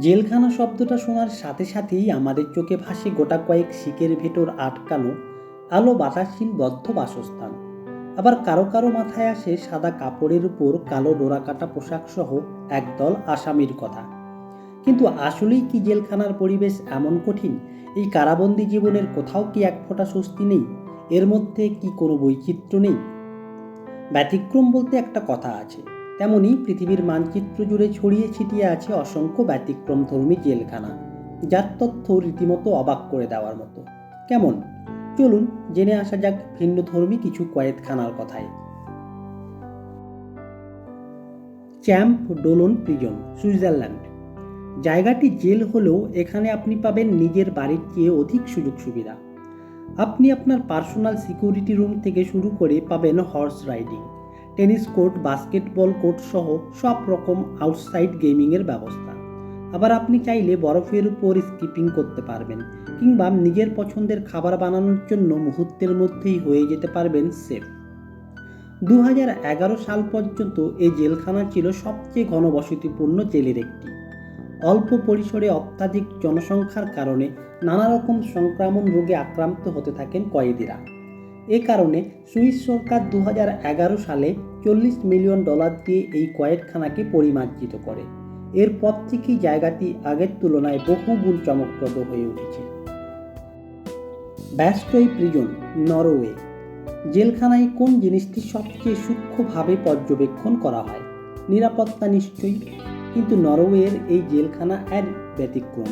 জেলখানা শব্দটা শোনার সাথে সাথেই আমাদের চোখে ভাসে গোটা কয়েক শিকের ভেতর আটকানো আলো বাতাসহীন বদ্ধ বাসস্থান। আবার কারও কারও মাথায় আসে সাদা কাপড়ের উপর কালো ডোরাকাটা পোশাক সহ একদল আসামির কথা। কিন্তু আসলেই কি জেলখানার পরিবেশ এমন কঠিন? এই কারাবন্দি জীবনের কোথাও কি এক ফোঁটা স্বস্তি নেই? এর মধ্যে কি কোনো বৈচিত্র্য নেই? ব্যতিক্রম বলতে একটা কথা আছে। তেমনি পৃথিবীর মানচিত্র জুড়ে ছড়িয়ে ছিটিয়ে আছে অসংখ্য ব্যতিক্রম ধর্মী জেলখানা, যার তথ্য রীতিমতো অবাক করে দেওয়ার মতো। কেমন? চলুন জেনে আসা যাক ভিন্ন ধর্মী কিছু কয়েদখানার কথায়। Champ Dollon prison, Switzerland. জায়গাটি জেল হলেও এখানে আপনি পাবেন নিজের বাড়ির চেয়ে অধিক সুযোগ সুবিধা। আপনি আপনার পার্সোনাল সিকিউরিটি রুম থেকে শুরু করে পাবেন horse riding. Tennis court, basketball court সহ সব রকম আউটসাইড গেমিংয়ের ব্যবস্থা। আবার আপনি চাইলে বরফের উপর স্কিপিং করতে পারবেন, কিংবা নিজের পছন্দের খাবার বানানোর জন্য মুহূর্তের মধ্যেই হয়ে যেতে পারবেন সেফ দু হাজার এগারো সাল পর্যন্ত এই জেলখানা ছিল সবচেয়ে ঘনবসতিপূর্ণ জেলের একটি। অল্প পরিসরে অত্যাধিক জনসংখ্যার কারণে নানা রকম সংক্রমণ রোগে আক্রান্ত হতে থাকেন কয়েদিরা। এ কারণে সুইস সরকার দু হাজার এগারো সালে চল্লিশ মিলিয়ন ডলার দিয়ে এই কয়েকখানাকে পরিমার্জিত করে। এরপর থেকেই জায়গাটি আগের তুলনায় বহুগুণ চমকপ্রদ হয়ে উঠেছে। Bastoy prison, Norway. জেলখানায় কোন জিনিসটি সবচেয়ে সূক্ষ্মভাবে পর্যবেক্ষণ করা হয়? নিরাপত্তা নিশ্চয়ই, কিন্তু নরওয়ের এই জেলখানা এর ব্যতিক্রম।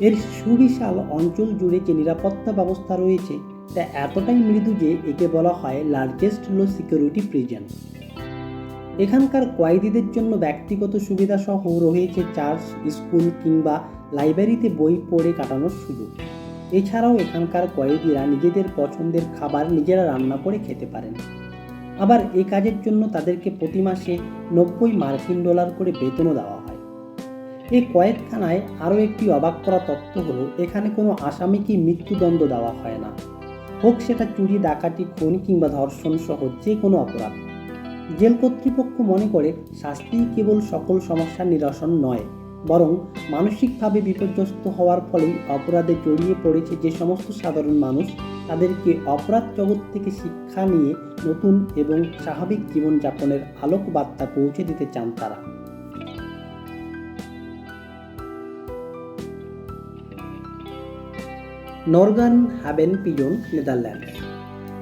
এর সুবিশাল অঞ্চল জুড়ে যে নিরাপত্তা ব্যবস্থা রয়েছে তা এতটাই মৃদু যে একে বলা হয় লার্জেস্ট লো সিকিউরিটি প্রিজন এখানকার কয়েদিদের জন্য ব্যক্তিগত সুবিধা সহ রয়েছে চার্চ, স্কুল কিংবা লাইব্রেরিতে বই পড়ে কাটানোর সুযোগ। এছাড়াও এখানকার কয়েদিরা নিজেদের পছন্দের খাবার নিজেরা রান্না করে খেতে পারেন। আবার এ কাজের জন্য তাদেরকে প্রতি মাসে নব্বই মার্কিন ডলার করে বেতনও দেওয়া হয়। এই কয়েদখানায় আরও একটি অবাক করা তথ্য হলো, এখানে কোনো আসামিকে মৃত্যুদণ্ড দেওয়া হয় না। হোক সেটা চুরি, ডাকাতি, খুন কিংবা ধর্ষণ সহ যে কোনো অপরাধ। জেল কর্তৃপক্ষ মনে করে, শাস্তি কেবল সকল সমস্যার নিরসন নয়, বরং মানসিকভাবে বিপর্যস্ত হওয়ার ফলেই অপরাধে জড়িয়ে পড়েছে যে সমস্ত সাধারণ মানুষ, তাদেরকে অপরাধ জগৎ থেকে শিক্ষা নিয়ে নতুন এবং স্বাভাবিক জীবনযাপনের আলোক বার্তা পৌঁছে দিতে চান তারা। নর্গান হ্যাবেন পিজন নেদারল্যান্ডস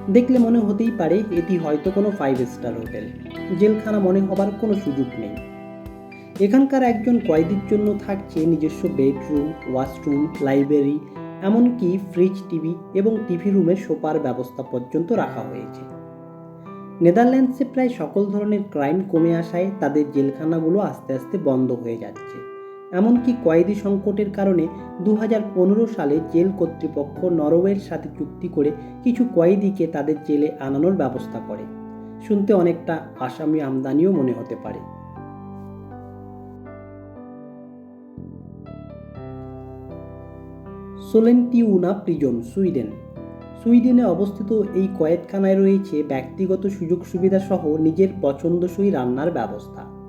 দেখলে মনে হতেই পারে এটি হয়তো কোনো ফাইভ স্টার হোটেল জেলখানা মনে হবার কোনো সুযোগ নেই। এখানকার একজন কয়েদির জন্য থাকছে নিজস্ব বেডরুম ওয়াশরুম লাইব্রেরি এমনকি ফ্রিজ টিভি এবং টিভি রুমে সোপার ব্যবস্থা পর্যন্ত রাখা হয়েছে। নেদারল্যান্ডসে প্রায় সকল ধরনের ক্রাইম কমে আসায় তাদের জেলখানাগুলো আস্তে আস্তে বন্ধ হয়ে যাচ্ছে। এমনকি কয়েদি সংকটের কারণে দু হাজার পনেরো সালে জেল কর্তৃপক্ষ নরওয়ের সাথে চুক্তি করে কিছু কয়েদিকে তাদের জেলে আনানোর ব্যবস্থা করে। শুনতে অনেকটা আসামি আমদানিও মনে হতে পারে। সোলেন্টিউনা প্রিজন, সুইডেন। সুইডেনে অবস্থিত এই কয়েদখানায় রয়েছে ব্যক্তিগত সুযোগ সুবিধা সহ নিজের পছন্দসই রান্নার ব্যবস্থা।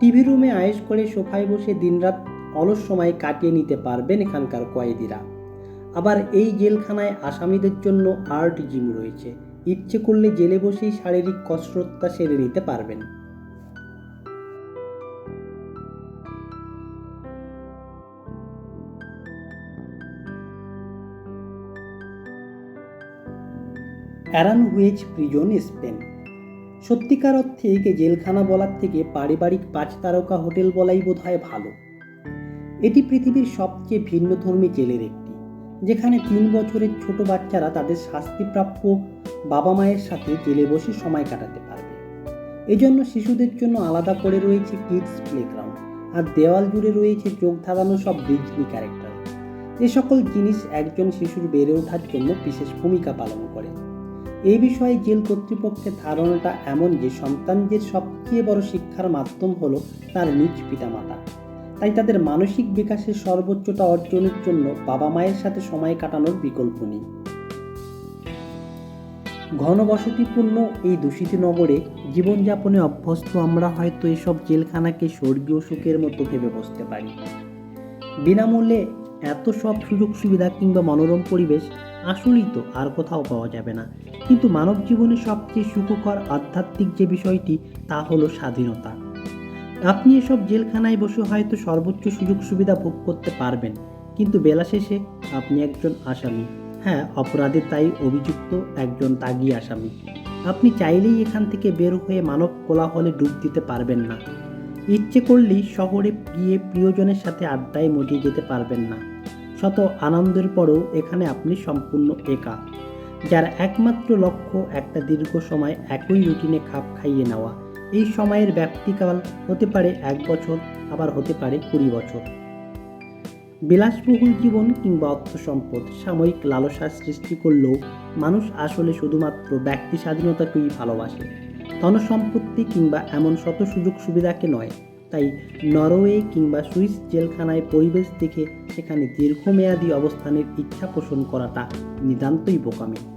টিভি রুমে আয়েস করে সোফায় বসে দিনরাত অলস সময় কাটিয়ে নিতে পারবেন এখানকার কয়েদিরা। আবার এই জেলখানায় আসামিদের জন্য আর্ট জিম রয়েছে। ইচ্ছে করলে জেলে বসেই শারীরিক কসরতটা সেরে নিতে পারবেন। Aranjuez prison Spain. সত্যিকার অর্থে একে জেলখানা বলার থেকে পারিবারিক পাঁচ তারকা হোটেল বলাই বোধ হয় ভালো। এটি পৃথিবীর সবচেয়ে ভিন্নধর্মী জেলের একটি, যেখানে তিন বছরের ছোট বাচ্চারা তাদের শাস্তিপ্রাপ্য বাবা মায়ের সাথে জেলে বসে সময় কাটাতে পারবে। এজন্য শিশুদের জন্য আলাদা করে রয়েছে কিডস প্লেগ্রাউন্ড, আর দেওয়াল জুড়ে রয়েছে চোখ ধাঁধানো সব ডিজনি ক্যারেক্টার। এ সকল জিনিস একজন শিশুর বেড়ে ওঠার জন্য বিশেষ ভূমিকা পালন করে। এই বিষয়ে জেল কর্তৃপক্ষের ধারণাটা এমন যে সন্তানদের সবচেয়ে বড় শিক্ষার মাধ্যম হলো তার নিজ পিতামাতা। তাই তাদের মানসিক বিকাশের সর্বোচ্চটা অর্জনের জন্য বাবা মায়ের সাথে সময় কাটানোর বিকল্প নেই। ঘনবসতিপূর্ণ এই দূষিত নগরে জীবনযাপনে অভ্যস্ত আমরা হয়তো এসব জেলখানাকে স্বর্গীয় সুখের মতো ভেবে বসতে পারি। বিনামূল্যে এত সব সুযোগ সুবিধা কিংবা মনোরম পরিবেশ আসলেই তো আর কোথাও পাওয়া যাবে না। কিন্তু মানব জীবনে সবচেয়ে সুখকর আধ্যাত্মিক যে বিষয়টি, তা হলো স্বাধীনতা। আপনি এসব জেলখানায় বসে হয়তো সর্বোচ্চ সুযোগ সুবিধা ভোগ করতে পারবেন, কিন্তু বেলা শেষে আপনি একজন আসামি। হ্যাঁ অপরাধে তাই অভিযুক্ত একজন তাগি আসামি। আপনি চাইলেই এখান থেকে বের হয়ে মানব কোলাহলে ডুব দিতে পারবেন না। ইচ্ছে করলেই শহরে গিয়ে প্রিয়জনের সাথে আড্ডায় মজিয়ে যেতে পারবেন না। শত আনন্দের পরও এখানে আপনি সম্পূর্ণ একা। যার একমাত্র লক্ষ্য একটা দীর্ঘ সময় একই রুটিনে খাপ খাইয়ে নেওয়া। এই সময়ের ব্যাপ্তিকাল হতে পারে এক বছর, আবার হতে পারে কুড়ি বছর। বিলাসবহুল জীবন কিংবা অর্থ সম্পদ, সাময়িক লালসার সৃষ্টি করলেও মানুষ আসলে শুধুমাত্র ব্যক্তি স্বাধীনতাকেই ভালোবাসে। ধনসম্পত্তি কিংবা এমন শত সুযোগ সুবিধাকে নয়, তাই নরওয়ে কিংবা সুইস জেলখানায় পরিবেশ দেখে সেখানে দীর্ঘমেয়াদী অবস্থানের ইচ্ছা পোষণ করাটা নিতান্তই বোকামি।